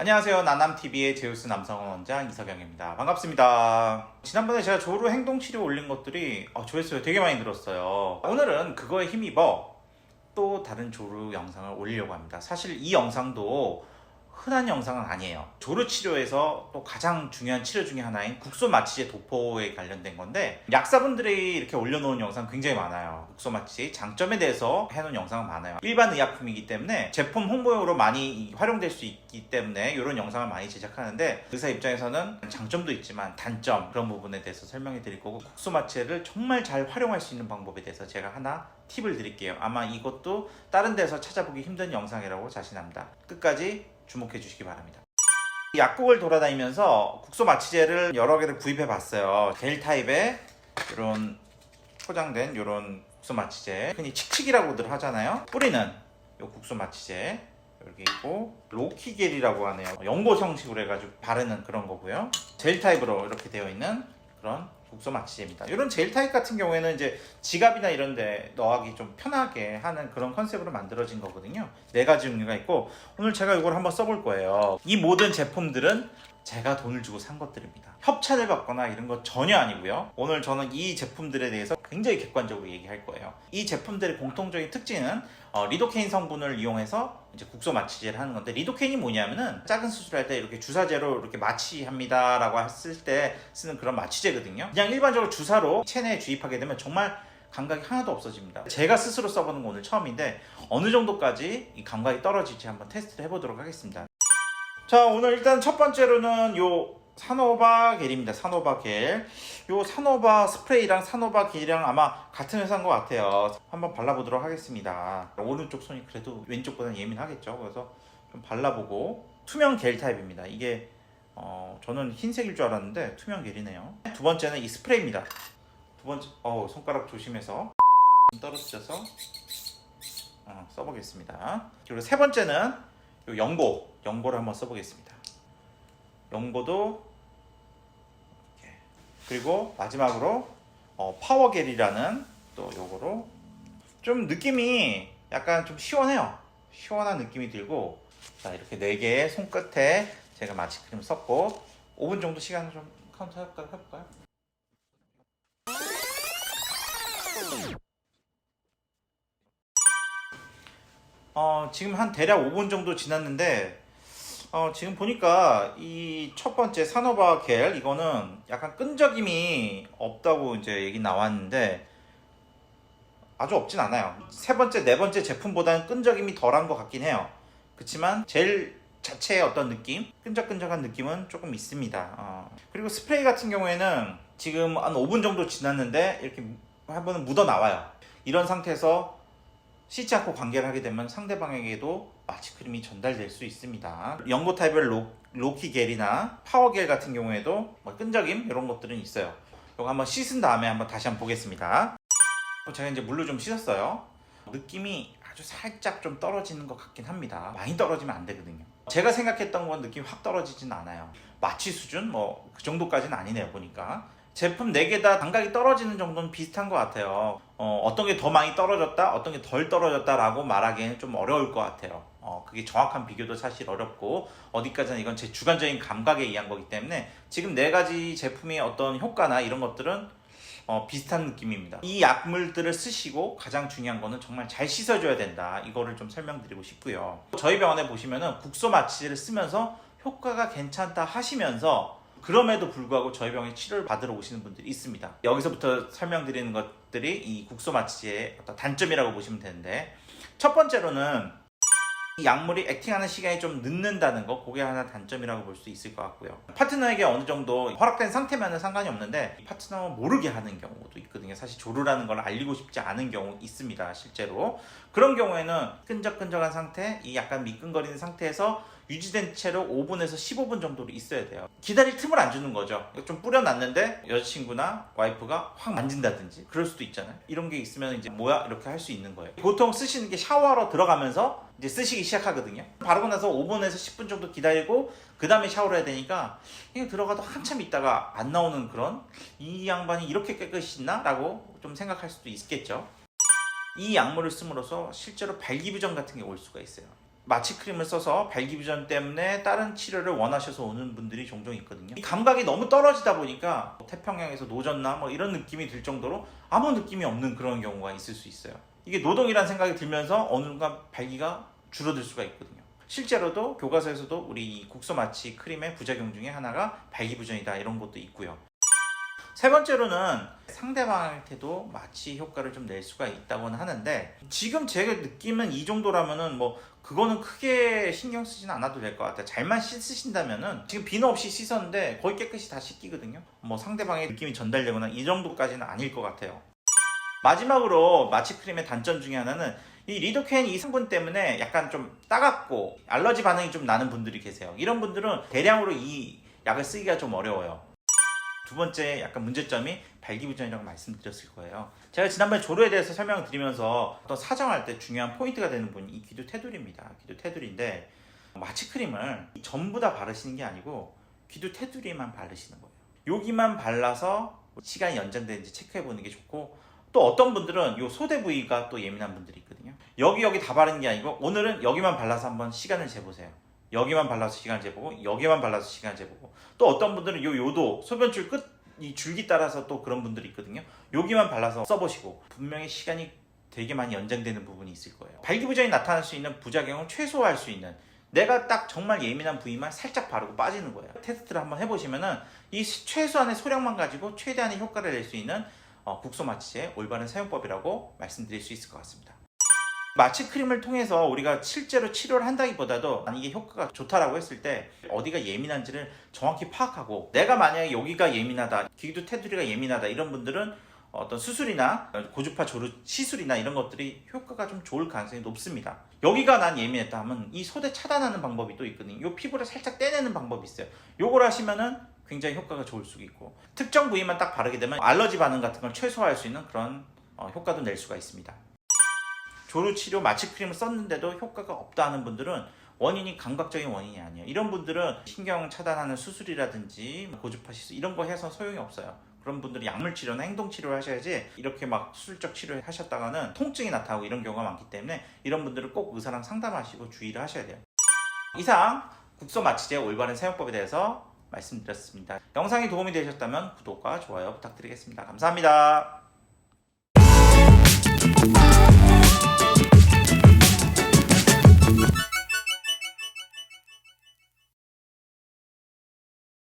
안녕하세요. 나남TV의 제우스 남성원 원장 이석영입니다. 반갑습니다. 지난번에 제가 조루 행동치료 올린 것들이 어, 조회수가 되게 많이 늘었어요. 오늘은 그거에 힘입어 또 다른 조루 영상을 올리려고 합니다. 사실 이 영상도 흔한 영상은 아니에요. 조루 치료에서 또 가장 중요한 치료 중에 하나인 국소 마취제 도포에 관련된 건데 약사분들이 이렇게 올려놓은 영상 굉장히 많아요. 국소 마취제의 장점에 대해서 해놓은 영상은 많아요. 일반 의약품이기 때문에 제품 홍보용으로 많이 활용될 수 있기 때문에 이런 영상을 많이 제작하는데 의사 입장에서는 장점도 있지만 단점 그런 부분에 대해서 설명해 드릴 거고 국소 마취제를 정말 잘 활용할 수 있는 방법에 대해서 제가 하나 팁을 드릴게요. 아마 이것도 다른 데서 찾아보기 힘든 영상이라고 자신합니다. 끝까지 주목해 주시기 바랍니다. 약국을 돌아다니면서 국소 마취제를 여러 개를 구입해 봤어요. 겔 타입의 이런 포장된 이런 국소 마취제. 흔히 칙칙이라고들 하잖아요. 뿌리는 이 국소 마취제. 여기 있고 로키겔이라고 하네요. 연고 형식으로 해가지고 바르는 그런 거고요. 젤 타입으로 이렇게 되어 있는 그런 국소 마취제입니다. 이런 젤 타입 같은 경우에는 이제 지갑이나 이런 데 넣어가기 좀 편하게 하는 그런 컨셉으로 만들어진 거거든요. 네 가지 종류가 있고 오늘 제가 이걸 한번 써볼 거예요. 이 모든 제품들은 제가 돈을 주고 산 것들입니다. 협찬을 받거나 이런 거 전혀 아니고요. 오늘 저는 이 제품들에 대해서 굉장히 객관적으로 얘기할 거예요. 이 제품들의 공통적인 특징은 어, 리도케인 성분을 이용해서 이제 국소 마취제를 하는 건데 리도케인이 뭐냐면은 작은 수술할 때 이렇게 주사제로 이렇게 마취합니다라고 했을 때 쓰는 그런 마취제거든요. 그냥 일반적으로 주사로 체내에 주입하게 되면 정말 감각이 하나도 없어집니다. 제가 스스로 써보는 거 오늘 처음인데 어느 정도까지 이 감각이 떨어질지 한번 테스트를 해보도록 하겠습니다. 자 오늘 일단 첫 번째로는 요 사노바 겔입니다. 사노바 겔. 요 사노바 스프레이랑 사노바 겔이랑 아마 같은 회사인 것 같아요. 한번 발라보도록 하겠습니다. 오른쪽 손이 그래도 왼쪽보다는 예민하겠죠. 그래서 좀 발라보고 투명 겔 타입입니다. 이게 어, 저는 흰색일 줄 알았는데 투명 겔이네요. 두 번째는 이 스프레이입니다. 두 번째, 어 손가락 조심해서 좀 떨어뜨려서 어, 써보겠습니다. 그리고 세 번째는 요 연고, 연고를 한번 써보겠습니다. 연고도. 그리고 마지막으로 어, 파워겔이라는 또 요거로 좀 느낌이 약간 좀 시원해요. 시원한 느낌이 들고 자 이렇게 네 개의 손끝에 제가 마취크림 썼고 5분 정도 시간을 좀 카운트 해볼까요? 해볼까요? 어, 지금 한 대략 5분 정도 지났는데 어, 지금 보니까 이 첫 번째 사노바 겔 이거는 약간 끈적임이 없다고 이제 얘기 나왔는데 아주 없진 않아요. 세 번째, 네 번째 제품보다는 끈적임이 덜한 것 같긴 해요. 그렇지만 젤 자체의 어떤 느낌, 끈적끈적한 느낌은 조금 있습니다. 어. 그리고 스프레이 같은 경우에는 지금 한 5분 정도 지났는데 이렇게 한번 묻어 나와요. 이런 상태에서 씻지 않고 관계를 하게 되면 상대방에게도 마취크림이 전달될 수 있습니다. 연고 타입의 로, 로키 겔이나 파워 겔 같은 경우에도 뭐 끈적임 이런 것들은 있어요. 이거 한번 씻은 다음에 한번 다시 한번 보겠습니다. 제가 이제 물로 좀 씻었어요. 느낌이 아주 살짝 좀 떨어지는 것 같긴 합니다. 많이 떨어지면 안 되거든요. 제가 생각했던 건 느낌이 확 떨어지진 않아요. 마취 수준 뭐 그 정도까지는 아니네요 보니까. 제품 4개 다 감각이 떨어지는 정도는 비슷한 것 같아요. 어, 떤 게 더 많이 떨어졌다, 어떤 게 덜 떨어졌다라고 말하기에는 좀 어려울 것 같아요. 어, 그게 정확한 비교도 사실 어렵고, 어디까지나 이건 제 주관적인 감각에 의한 거기 때문에 지금 네 가지 제품의 어떤 효과나 이런 것들은 어, 비슷한 느낌입니다. 이 약물들을 쓰시고 가장 중요한 거는 정말 잘 씻어줘야 된다. 이거를 좀 설명드리고 싶고요. 저희 병원에 보시면은 국소 마취제를 쓰면서 효과가 괜찮다 하시면서 그럼에도 불구하고 저희 병에 치료를 받으러 오시는 분들이 있습니다. 여기서부터 설명드리는 것들이 이 국소 마취제의 어떤 단점이라고 보시면 되는데 첫 번째로는 이 약물이 액팅하는 시간이 좀 늦는다는 거 그게 하나 단점이라고 볼 수 있을 것 같고요. 파트너에게 어느 정도 허락된 상태면 상관이 없는데 파트너가 모르게 하는 경우도 있거든요. 사실 조루라는 걸 알리고 싶지 않은 경우 있습니다 실제로. 그런 경우에는 끈적끈적한 상태 이 약간 미끈거리는 상태에서 유지된 채로 5분에서 15분 정도로 있어야 돼요 기다릴 틈을 안 주는 거죠 좀 뿌려놨는데 여자친구나 와이프가 확 만진다든지 그럴 수도 있잖아요 이런 게 있으면 이제 뭐야 이렇게 할 수 있는 거예요 보통 쓰시는 게 샤워하러 들어가면서 이제 쓰시기 시작하거든요. 바르고 나서 5분에서 10분 정도 기다리고 그 다음에 샤워를 해야 되니까 이게 들어가도 한참 있다가 안 나오는 그런 이 양반이 이렇게 깨끗이 씻나? 라고 좀 생각할 수도 있겠죠. 이 약물을 씀으로써 실제로 발기부전 같은 게 올 수가 있어요. 마취 크림을 써서 발기부전 때문에 다른 치료를 원하셔서 오는 분들이 종종 있거든요. 이 감각이 너무 떨어지다 보니까 태평양에서 노졌나 뭐 이런 느낌이 들 정도로 아무 느낌이 없는 그런 경우가 있을 수 있어요. 이게 노동이라는 생각이 들면서 어느 순간 발기가 줄어들 수가 있거든요. 실제로도 교과서에서도 우리 이 국소 마취 크림의 부작용 중에 하나가 발기부전이다 이런 것도 있고요. 세 번째로는 상대방한테도 마취 효과를 좀 낼 수가 있다고는 하는데 지금 제가 느낌은 이 정도라면은 뭐 그거는 크게 신경 쓰지는 않아도 될 것 같아요. 잘만 씻으신다면은 지금 비누 없이 씻었는데 거의 깨끗이 다 씻기거든요. 뭐 상대방의 느낌이 전달되거나 이 정도까지는 아닐 것 같아요. 마지막으로 마취 크림의 단점 중에 하나는 이 리도캔 이 성분 때문에 약간 좀 따갑고 알러지 반응이 좀 나는 분들이 계세요. 이런 분들은 대량으로 이 약을 쓰기가 좀 어려워요. 두 번째 약간 문제점이 발기부전이라고 말씀드렸을 거예요. 제가 지난번에 조로에 대해서 설명을 드리면서 어떤 사정할 때 중요한 포인트가 되는 분이 이 귀도 테두리입니다. 귀도 테두리인데 마취 크림을 전부 다 바르시는 게 아니고 귀도 테두리만 바르시는 거예요. 여기만 발라서 시간이 연장되는지 체크해 보는 게 좋고 또 어떤 분들은 요 소대 부위가 또 예민한 분들이 있거든요. 여기 여기 다 바르는 게 아니고 오늘은 여기만 발라서 한번 시간을 재보세요. 여기만 발라서 시간 재보고 여기만 발라서 시간 재보고 또 어떤 분들은 요 요도 소변줄 끝 이 줄기 따라서 또 그런 분들이 있거든요. 여기만 발라서 써보시고 분명히 시간이 되게 많이 연장되는 부분이 있을 거예요. 발기부전이 나타날 수 있는 부작용을 최소화할 수 있는 내가 딱 정말 예민한 부위만 살짝 바르고 빠지는 거예요. 테스트를 한번 해보시면은 이 최소한의 소량만 가지고 최대한의 효과를 낼 수 있는 어, 국소 마취제 올바른 사용법이라고 말씀드릴 수 있을 것 같습니다. 마취 크림을 통해서 우리가 실제로 치료를 한다기보다도 이게 효과가 좋다라고 했을 때 어디가 예민한지를 정확히 파악하고 내가 만약에 여기가 예민하다, 귀도 테두리가 예민하다 이런 분들은 어떤 수술이나 고주파 조르 시술이나 이런 것들이 효과가 좀 좋을 가능성이 높습니다. 여기가 난 예민했다 하면 이 소대 차단하는 방법이 또 있거든요. 이 피부를 살짝 떼내는 방법이 있어요. 요걸 하시면은 굉장히 효과가 좋을 수 있고 특정 부위만 딱 바르게 되면 알러지 반응 같은 걸 최소화할 수 있는 그런 어, 효과도 낼 수가 있습니다. 조루 치료 마취 크림을 썼는데도 효과가 없다 하는 분들은 원인이 감각적인 원인이 아니에요. 이런 분들은 신경 차단하는 수술이라든지 고주파 시술 이런 거 해서 소용이 없어요. 그런 분들이 약물 치료나 행동 치료를 하셔야지 이렇게 막 수술적 치료를 하셨다가는 통증이 나타나고 이런 경우가 많기 때문에 이런 분들은 꼭 의사랑 상담하시고 주의를 하셔야 돼요. 이상 국소 마취제 올바른 사용법에 대해서 말씀드렸습니다. 영상이 도움이 되셨다면 구독과 좋아요 부탁드리겠습니다. 감사합니다.